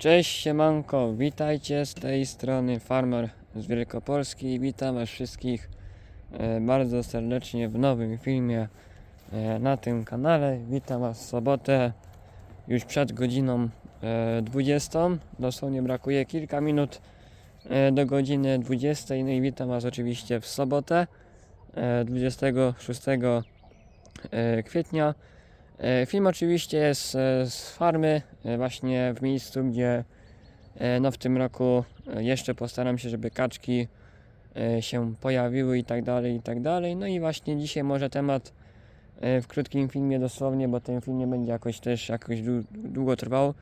Cześć siemanko, witajcie z tej strony Farmer z Wielkopolski. Witam was wszystkich e, bardzo serdecznie w nowym filmie e, na tym kanale. Witam was w sobotę już przed godziną e, 20. Dosłownie brakuje kilka minut e, do godziny 20. No i witam was oczywiście w sobotę e, 26 e, kwietnia. E, Film oczywiście jest e, z farmy, e, właśnie w miejscu, gdzie no w tym roku jeszcze postaram się, żeby kaczki się pojawiły i tak dalej, i tak dalej. No i właśnie dzisiaj może temat w krótkim filmie dosłownie, bo ten film nie będzie jakoś też jakoś dłu- długo trwał.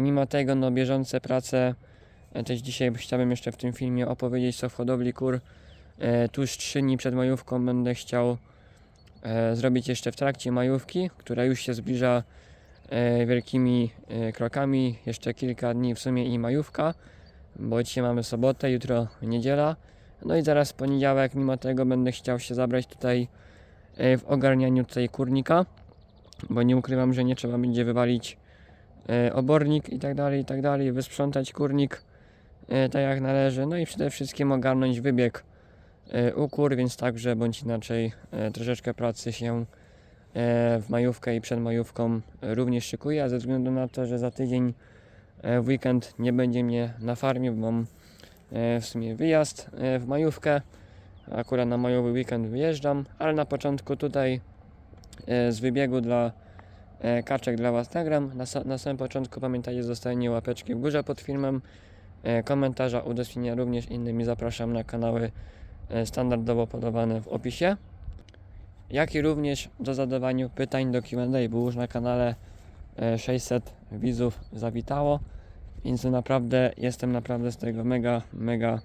Mimo tego, no bieżące prace, też dzisiaj chciałbym jeszcze w tym filmie opowiedzieć co w hodowli kur. Tuż trzy dni przed majówką będę chciał zrobić jeszcze w trakcie majówki, która już się zbliża e, wielkimi e, krokami. Jeszcze kilka dni w sumie i majówka, bo dzisiaj mamy sobotę, jutro niedziela. No i zaraz poniedziałek, mimo tego będę chciał się zabrać tutaj e, w ogarnianiu tutaj kurnika, bo nie ukrywam, że nie trzeba będzie wywalić e, obornik i tak dalej, i tak dalej, wysprzątać kurnik e, tak jak należy, no i przede wszystkim ogarnąć wybieg e, u kur, więc także bądź inaczej e, troszeczkę pracy się e, w majówkę i przed majówką również szykuje, a ze względu na to, że za tydzień w weekend nie będzie mnie na farmie, bo mam w sumie wyjazd w majówkę. Akurat na majowy weekend wyjeżdżam, ale na początku tutaj z wybiegu dla kaczek dla Was nagram. Na, na samym początku pamiętajcie zostawienie łapeczki w górze pod filmem, komentarza, udostępnienia również innymi. Zapraszam na kanały standardowo podawane w opisie, jak i również do zadawania pytań do Q&A, bo już na kanale e, 600 widzów zawitało, więc naprawdę jestem naprawdę z tego mega, mega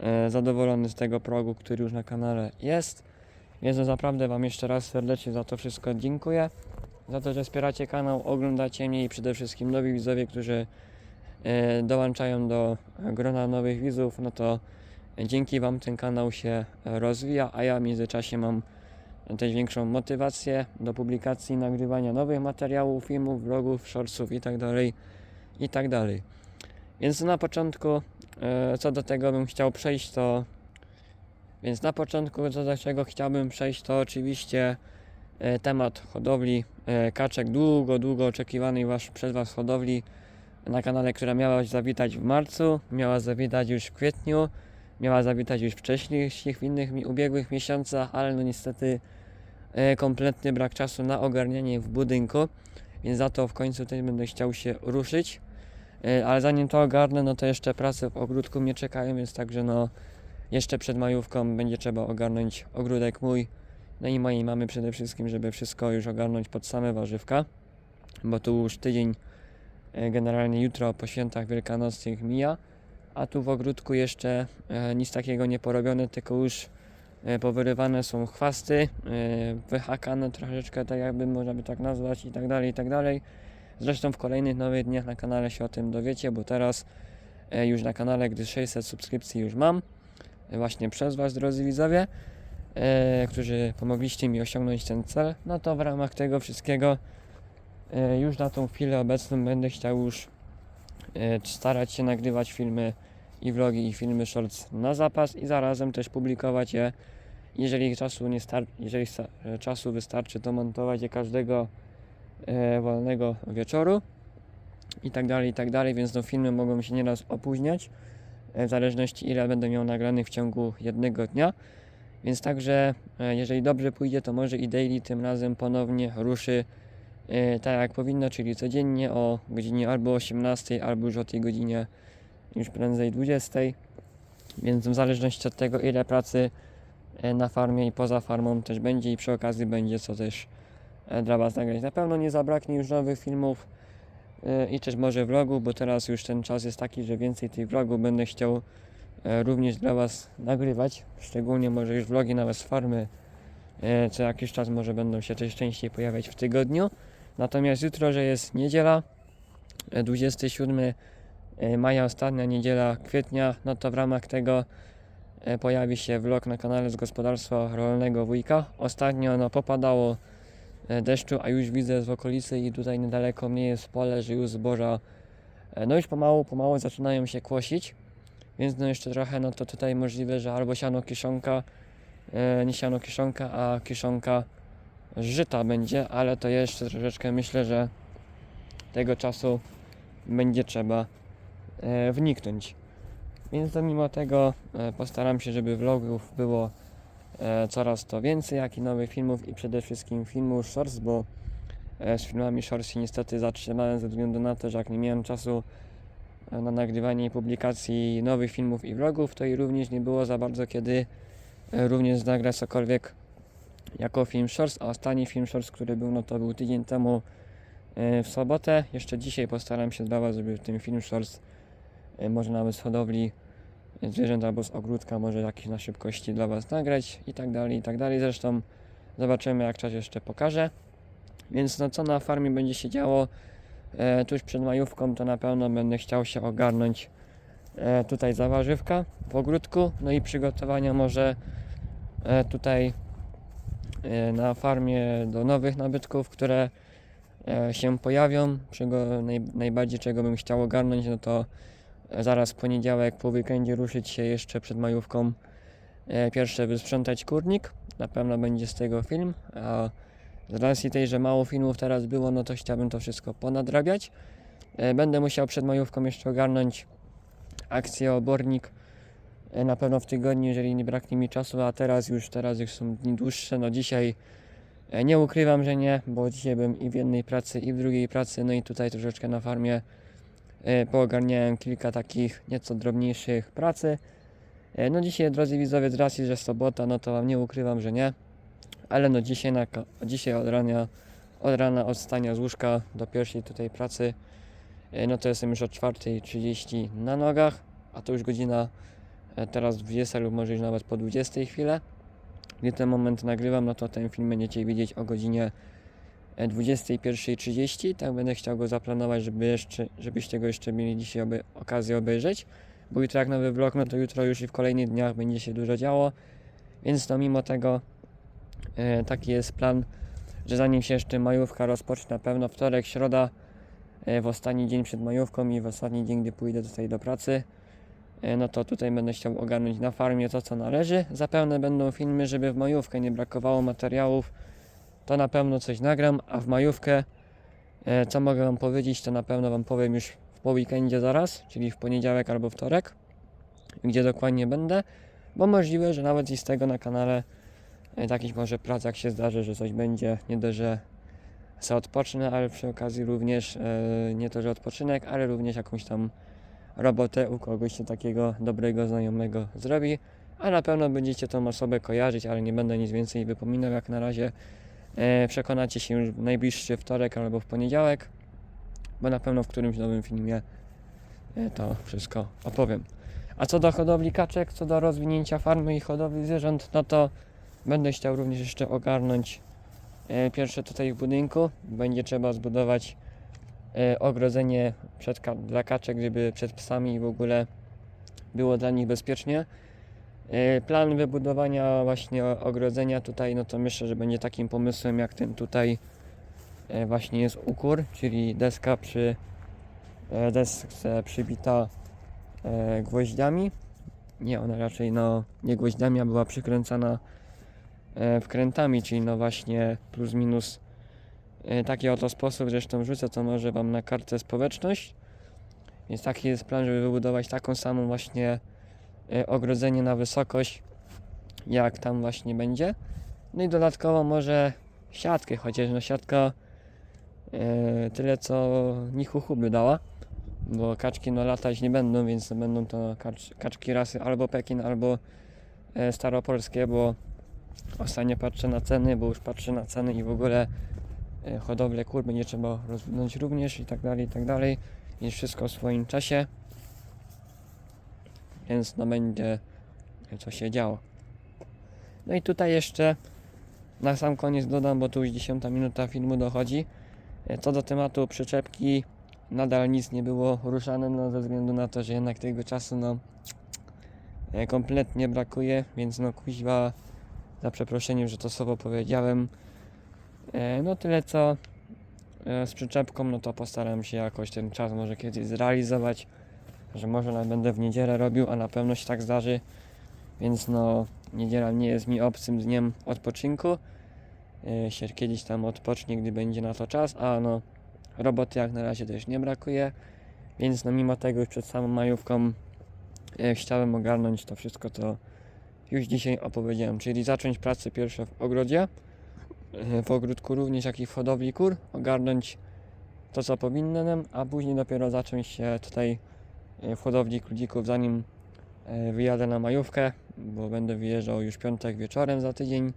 e, zadowolony z tego progu, który już na kanale jest. Więc naprawdę Wam jeszcze raz serdecznie za to wszystko dziękuję. Za to, że wspieracie kanał, oglądacie mnie i przede wszystkim nowi widzowie, którzy e, dołączają do grona nowych widzów, no to dzięki Wam ten kanał się e, rozwija, a ja w międzyczasie mam też większą motywację do publikacji, nagrywania nowych materiałów, filmów, vlogów, shortsów itd. itd. Więc na początku, e, co do tego bym chciał przejść, to więc na początku, co do czego chciałbym przejść, to oczywiście e, temat hodowli kaczek, długo, długo oczekiwanej was, przez Was hodowli na kanale, która miała zawitać w marcu, miała zawitać już w kwietniu, miała zawitać już wcześniej, w innych ubiegłych miesiącach, ale no niestety e, kompletny brak czasu na ogarnianie w budynku, więc za to w końcu też będę chciał się ruszyć. E, Ale zanim to ogarnę, no to jeszcze prace w ogródku mnie czekają, więc także no jeszcze przed majówką będzie trzeba ogarnąć ogródek mój, no i mojej mamy przede wszystkim, żeby wszystko już ogarnąć pod same warzywka, bo tu już tydzień, e, generalnie jutro po świętach wielkanocnych mija, a tu w ogródku jeszcze e, nic takiego nie porobione, tylko już e, powyrywane są chwasty, e, wyhakane troszeczkę, tak jakby można by tak nazwać i tak dalej, i tak dalej. Zresztą w kolejnych nowych dniach na kanale się o tym dowiecie, bo teraz już na kanale, gdy 600 subskrypcji już mam, właśnie przez Was, drodzy widzowie, którzy pomogliście mi osiągnąć ten cel, no to w ramach tego wszystkiego już na tą chwilę obecną będę chciał już starać się nagrywać filmy i vlogi i filmy shorts na zapas i zarazem też publikować je. Jeżeli czasu nie star- jeżeli e, czasu wystarczy to montować je każdego e, wolnego wieczoru i tak dalej i tak dalej więc no filmy mogą się nieraz opóźniać e, w zależności ile będę miał nagranych w ciągu jednego dnia. Więc także e, jeżeli dobrze pójdzie to może i daily tym razem ponownie ruszy e, tak jak powinno czyli codziennie o godzinie albo 18 albo już o tej godzinie już prędzej 20 więc w zależności od tego ile pracy e, na farmie i poza farmą też będzie i przy okazji będzie co też e, dla Was nagrać. Na pewno nie zabraknie już nowych filmów e, i też może vlogów, bo teraz już ten czas jest taki, że więcej tych vlogów będę chciał e, również dla Was nagrywać. Szczególnie może już vlogi nawet z farmy e, co jakiś czas może będą się też częściej pojawiać w tygodniu. Natomiast jutro, że jest niedziela, e, 27 e, maja, ostatnia niedziela kwietnia, no to w ramach tego e, pojawi się vlog na kanale z gospodarstwa rolnego wujka. Ostatnio no, popadało e, deszczu, a już widzę z okolicy i tutaj niedaleko mnie jest pole, że już zboża E, No już pomału, pomału zaczynają się kłosić, więc no jeszcze trochę, no to tutaj możliwe, że albo siano kiszonka, e, nie siano kiszonka, a kiszonka żyta będzie, ale to jeszcze troszeczkę myślę, że tego czasu będzie trzeba e, wniknąć. Więc to mimo tego e, postaram się, żeby vlogów było e, coraz to więcej, jak i nowych filmów i przede wszystkim filmów shorts, bo z filmami shorts się niestety zatrzymałem ze względu na to, że jak nie miałem czasu na nagrywanie i publikacji nowych filmów i vlogów, to i również nie było za bardzo kiedy również nagrać cokolwiek jako film shorts, a ostatni film shorts, który był, no to był tydzień temu e, w sobotę. Jeszcze dzisiaj postaram się dla Was, żeby ten film shorts e, może nawet z hodowli e, zwierząt albo z ogródka, może jakiś na szybkości dla Was nagrać i tak dalej, i tak dalej. Zresztą zobaczymy jak czas jeszcze pokaże. Więc no co na farmie będzie się działo e, tuż przed majówką, to na pewno będę chciał się ogarnąć e, tutaj za warzywka w ogródku, no i przygotowania może e, tutaj na farmie do nowych nabytków, które e, się pojawią. Czego naj, najbardziej czego bym chciał ogarnąć, no to e, zaraz w poniedziałek po weekendzie ruszyć się jeszcze przed majówką. E, Pierwsze wysprzątać kurnik, na pewno będzie z tego film, a z racji tej, że mało filmów teraz było, no to chciałbym to wszystko ponadrabiać. E, Będę musiał przed majówką jeszcze ogarnąć akcję obornik. E, Na pewno w tygodniu, jeżeli nie braknie mi czasu, a teraz już, teraz już są dni dłuższe, no dzisiaj e, nie ukrywam, że nie, bo dzisiaj byłem i w jednej pracy, i w drugiej pracy, no i tutaj troszeczkę na farmie e, poogarniałem kilka takich nieco drobniejszych pracy. No dzisiaj, drodzy widzowie, z racji, że sobota, no to wam nie ukrywam, że nie. Ale no dzisiaj, na, dzisiaj od rana, od rana, od stania z łóżka do pierwszej tutaj pracy, no to jestem już o 4.30 na nogach, a to już godzina teraz 20 lub może już nawet po 20 chwilę. Gdy ten moment nagrywam, no to ten film będziecie widzieć o godzinie e, 21.30. Tak będę chciał go zaplanować, żeby jeszcze, żebyście go jeszcze mieli dzisiaj oby, okazję obejrzeć. Bo jutro jak nowy vlog, no to jutro już i w kolejnych dniach będzie się dużo działo. Więc no mimo tego e, taki jest plan, że zanim się jeszcze majówka rozpocznie, na pewno wtorek, środa, e, w ostatni dzień przed majówką i w ostatni dzień, gdy pójdę tutaj do pracy, e, no to tutaj będę chciał ogarnąć na farmie to, co należy. Zapewne będą filmy, żeby w majówkę nie brakowało materiałów, to na pewno coś nagram, a w majówkę, e, co mogę Wam powiedzieć, to na pewno Wam powiem już po weekendzie zaraz, czyli w poniedziałek albo wtorek, gdzie dokładnie będę, bo możliwe, że nawet i z tego na kanale e, takich może prac, jak się zdarzy, że coś będzie, nie dość, że se odpocznę, ale przy okazji również e, nie to, że odpoczynek, ale również jakąś tam robotę u kogoś takiego dobrego znajomego zrobi, a na pewno będziecie tą osobę kojarzyć, ale nie będę nic więcej wypominał jak na razie. E, przekonacie się już w najbliższy wtorek albo w poniedziałek, bo na pewno w którymś nowym filmie e, to wszystko opowiem. A co do hodowli kaczek, co do rozwinięcia farmy i hodowli zwierząt, no to będę chciał również jeszcze ogarnąć e, pierwsze tutaj w budynku. Będzie trzeba zbudować ogrodzenie przed dla kaczek, żeby przed psami i w ogóle było dla nich bezpiecznie. E, Plan wybudowania właśnie ogrodzenia tutaj, no to myślę, że będzie takim pomysłem jak ten tutaj e, właśnie jest ukór, czyli deska przy e, desce przybita e, gwoździami. Nie, ona raczej no nie gwoździami, a była przykręcana e, wkrętami, czyli no właśnie plus minus e, taki oto sposób, zresztą wrzucę to może Wam na kartę społeczność. Więc taki jest plan, żeby wybudować taką samą właśnie e, ogrodzenie na wysokość, jak tam właśnie będzie. No i dodatkowo może siatkę, chociaż no siatka e, tyle co nichuchu by dała, bo kaczki no latać nie będą, więc będą to kacz, kaczki rasy albo Pekin, albo e, staropolskie, bo ostatnio patrzę na ceny, bo już patrzę na ceny i w ogóle e, hodowlę kur będzie trzeba rozwinąć również i tak dalej, i tak dalej, więc wszystko w swoim czasie, więc no będzie co się działo. No i tutaj jeszcze na sam koniec dodam, bo tu już 10 minuta filmu dochodzi. E, Co do tematu przyczepki, nadal nic nie było ruszane, no ze względu na to, że jednak tego czasu no kompletnie brakuje, więc no kuźwa za przeproszeniem, że to słowo powiedziałem. E, No tyle co e, z przyczepką, no to postaram się jakoś ten czas może kiedyś zrealizować, że może nawet będę w niedzielę robił, a na pewno się tak zdarzy, więc no niedziela nie jest mi obcym dniem odpoczynku, e, się kiedyś tam odpocznie, gdy będzie na to czas, a no roboty jak na razie też nie brakuje, więc no mimo tego już przed samą majówką chciałem ogarnąć to wszystko, co już dzisiaj opowiedziałem, czyli zacząć pracę pierwsze w ogrodzie, w ogródku również jak i w hodowli kur, ogarnąć to co powinienem, a później dopiero zacząć się tutaj e, w hodowli królików zanim e, wyjadę na majówkę, bo będę wyjeżdżał już piątek wieczorem za tydzień,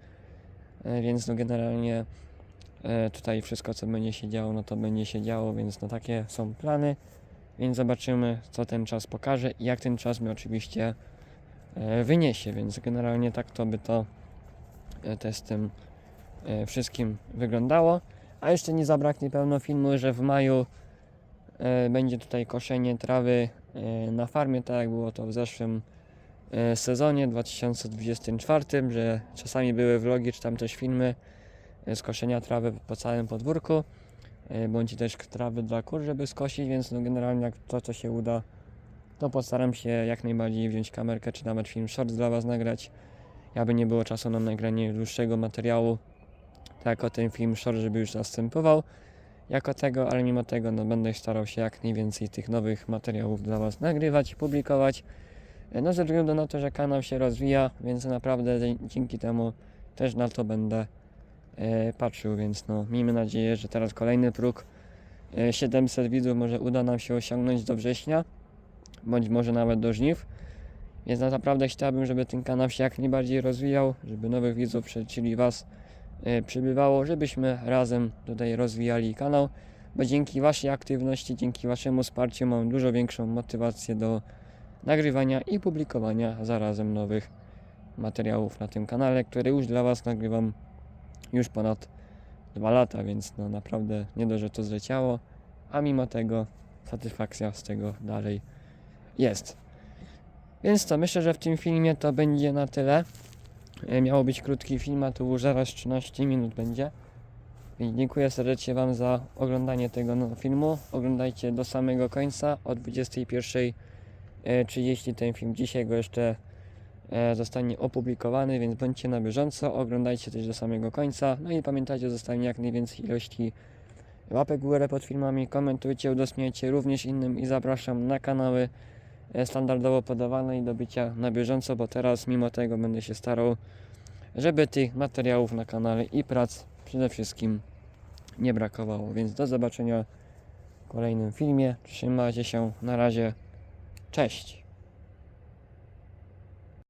e, więc no generalnie e, tutaj wszystko co będzie się działo, no to będzie się działo, więc no takie są plany, więc zobaczymy co ten czas pokaże i jak ten czas mi oczywiście e, wyniesie, więc generalnie tak to by to e, też z tym e, wszystkim wyglądało. A jeszcze nie zabraknie pełno filmu, że w maju e, będzie tutaj koszenie trawy e, na farmie, tak jak było to w zeszłym e, sezonie 2024, że czasami były vlogi czy tam też filmy e, z koszenia trawy po całym podwórku, e, bądź też trawy dla kur, żeby skosić, więc no generalnie jak to co się uda, to postaram się jak najbardziej wziąć kamerkę, czy nawet film short dla Was nagrać, aby nie było czasu na nagranie dłuższego materiału, jako ten film short, żeby już zastępował jako tego, ale mimo tego no, będę starał się jak najwięcej tych nowych materiałów dla Was nagrywać publikować. E, No ze względu na to, że kanał się rozwija, więc naprawdę dzięki temu też na to będę e, patrzył, więc no miejmy nadzieję, że teraz kolejny próg e, 700 widzów może uda nam się osiągnąć do września, bądź może nawet do żniw. Więc no, naprawdę chciałbym, żeby ten kanał się jak najbardziej rozwijał, żeby nowych widzów, czyli Was przybywało, żebyśmy razem tutaj rozwijali kanał, bo dzięki Waszej aktywności, dzięki Waszemu wsparciu mam dużo większą motywację do nagrywania i publikowania zarazem nowych materiałów na tym kanale, które już dla Was nagrywam już ponad dwa lata, więc no naprawdę nie dość, że to zleciało, a mimo tego satysfakcja z tego dalej jest. Więc to myślę, że w tym filmie to będzie na tyle. E, Miało być krótki film, a tu już zaraz 13 minut będzie. Więc dziękuję serdecznie Wam za oglądanie tego no, filmu. Oglądajcie do samego końca. O 21.30 ten film dzisiaj go jeszcze e, zostanie opublikowany, więc bądźcie na bieżąco. Oglądajcie też do samego końca. No i pamiętajcie o zostawieniu jak najwięcej ilości łapek w górę pod filmami. Komentujcie, udostępniajcie również innym i zapraszam na kanały e, standardowo podawane i do bycia na bieżąco, bo teraz mimo tego będę się starał, żeby tych materiałów na kanale i prac przede wszystkim nie brakowało. Więc do zobaczenia w kolejnym filmie. Trzymajcie się. Na razie. Cześć.